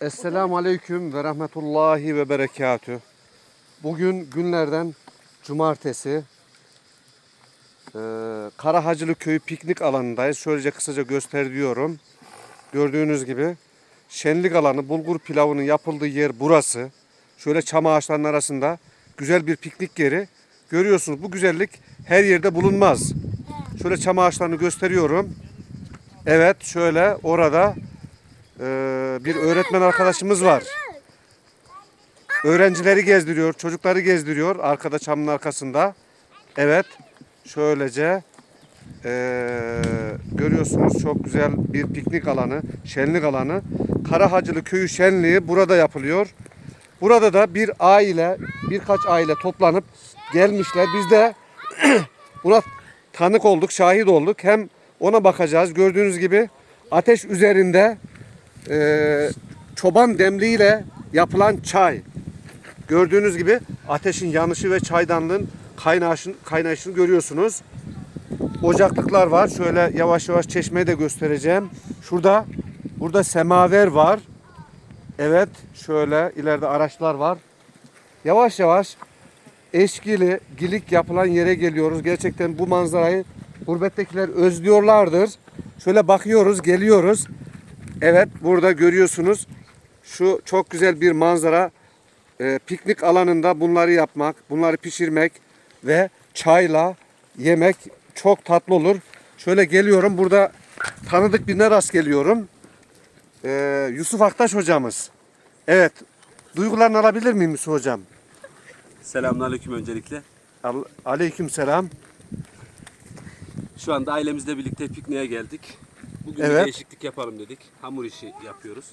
Esselamu Aleyküm ve Rahmetullahi ve Berekatü. Bugün günlerden cumartesi. Ee, Karahacılı Köyü piknik alanındayız. Şöylece kısaca göster diyorum. Gördüğünüz gibi şenlik alanı, bulgur pilavının yapıldığı yer burası. Şöyle çam ağaçlarının arasında güzel bir piknik yeri. Görüyorsunuz bu güzellik her yerde bulunmaz. Şöyle çam ağaçlarını gösteriyorum. Evet şöyle orada ee, bir öğretmen arkadaşımız var. Öğrencileri gezdiriyor, çocukları gezdiriyor arkada çamın arkasında. Evet, şöylece ee, görüyorsunuz çok güzel bir piknik alanı, şenlik alanı. Karahacılı Köyü şenliği burada yapılıyor. Burada da bir aile, birkaç aile toplanıp gelmişler. Biz de buna tanık olduk, şahit olduk. Hem ona bakacağız. Gördüğünüz gibi ateş üzerinde e, çoban demliğiyle yapılan çay. Gördüğünüz gibi ateşin yanışı ve çaydanlığın kaynayışını, kaynayışını görüyorsunuz. Ocaklıklar var. Şöyle yavaş yavaş çeşmeyi de göstereceğim. Şurada burada semaver var. Evet, şöyle ileride araçlar var. Yavaş yavaş eşkili, gilik yapılan yere geliyoruz. Gerçekten bu manzarayı gurbettekiler özlüyorlardır. Şöyle bakıyoruz, geliyoruz. Evet, burada görüyorsunuz. Şu çok güzel bir manzara. Ee, piknik alanında bunları yapmak, bunları pişirmek ve çayla yemek çok tatlı olur. Şöyle geliyorum. Burada tanıdık birine rast geliyorum. Ee, Yusuf Aktaş hocamız. Evet. Duygularını alabilir miyim Yusuf hocam? Selamünaleyküm öncelikle. Al- Aleyküm selam. Şu anda ailemizle birlikte pikniğe geldik. Bugün Evet. bir değişiklik yapalım dedik. Hamur işi yapıyoruz.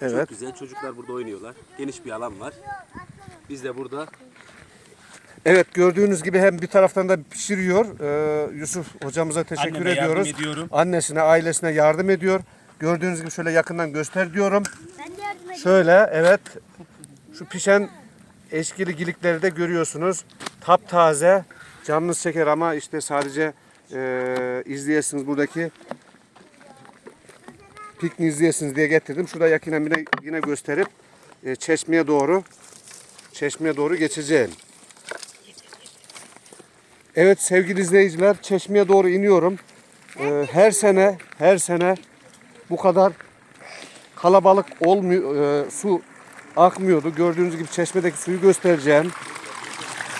Çok Evet. güzel. Çocuklar burada oynuyorlar. Geniş bir alan var. Biz de burada Evet gördüğünüz gibi hem bir taraftan da pişiriyor. Ee, Yusuf hocamıza teşekkür Anneme yardım ediyoruz. ediyorum. Annesine, ailesine yardım ediyor. Gördüğünüz gibi şöyle yakından göster diyorum. Ben de yardım edeyim. Şöyle evet şu pişen eşkili gilikleri de görüyorsunuz. Taptaze canınız çeker ama işte sadece e, izleyesiniz buradaki pikniği izleyesiniz diye getirdim. Şurada yakinen yine, yine gösterip e, çeşmeye doğru çeşmeye doğru geçeceğim. Evet sevgili izleyiciler çeşmeye doğru iniyorum. E, her sene her sene bu kadar kalabalık olmuyor, e, su akmıyordu. Gördüğünüz gibi çeşmedeki suyu göstereceğim.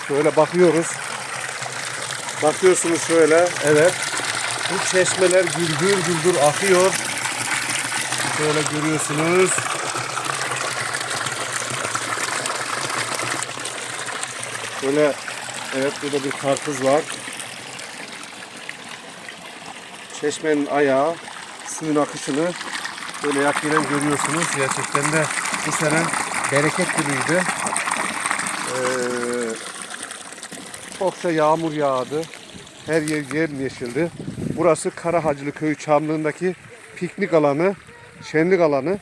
Şöyle bakıyoruz. Bakıyorsunuz şöyle, evet. Bu çeşmeler güldür güldür akıyor. Şöyle görüyorsunuz. Şöyle, evet burada bir karpuz var. Çeşmenin ayağı, suyun akışını böyle yakinen görüyorsunuz. Gerçekten de bu sene bereket gibiydi. Ee, çokça yağmur yağdı. Her yer yemyeşildi. Burası Karahacılı Köyü Çamlığı'ndaki piknik alanı, şenlik alanı.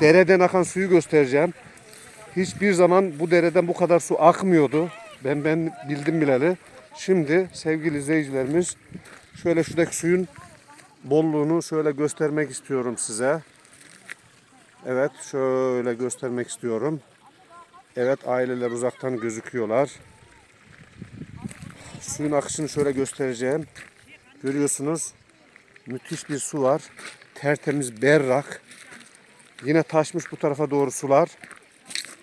Dereden akan suyu göstereceğim. Hiçbir zaman bu dereden bu kadar su akmıyordu. Ben ben bildim bileli. Şimdi sevgili izleyicilerimiz şöyle şuradaki suyun bolluğunu şöyle göstermek istiyorum size. Evet şöyle göstermek istiyorum. Evet aileler uzaktan gözüküyorlar. Suyun akışını şöyle göstereceğim. Görüyorsunuz müthiş bir su var. Tertemiz berrak. Yine taşmış bu tarafa doğru sular.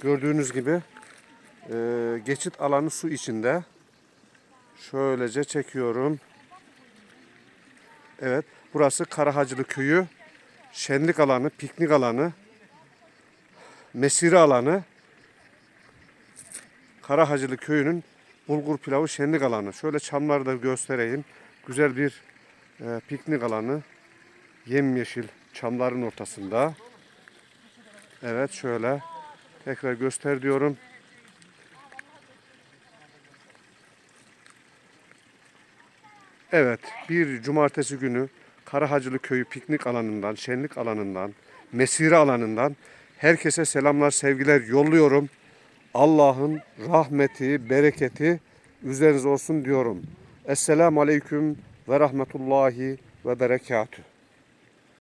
Gördüğünüz gibi e, geçit alanı su içinde. Şöylece çekiyorum. Evet burası Karahacılı Köyü. Şenlik alanı, piknik alanı, mesire alanı, Karahacılı Köyü'nün bulgur pilavı şenlik alanı. Şöyle çamları da göstereyim. Güzel bir e, piknik alanı. Yemyeşil çamların ortasında. Evet şöyle tekrar göster diyorum. Evet, bir cumartesi günü Karahacılı Köyü piknik alanından, şenlik alanından, mesire alanından herkese selamlar, sevgiler yolluyorum. Allah'ın rahmeti, bereketi üzerinize olsun diyorum. Esselamu Aleyküm ve Rahmetullahi ve Berekatüh.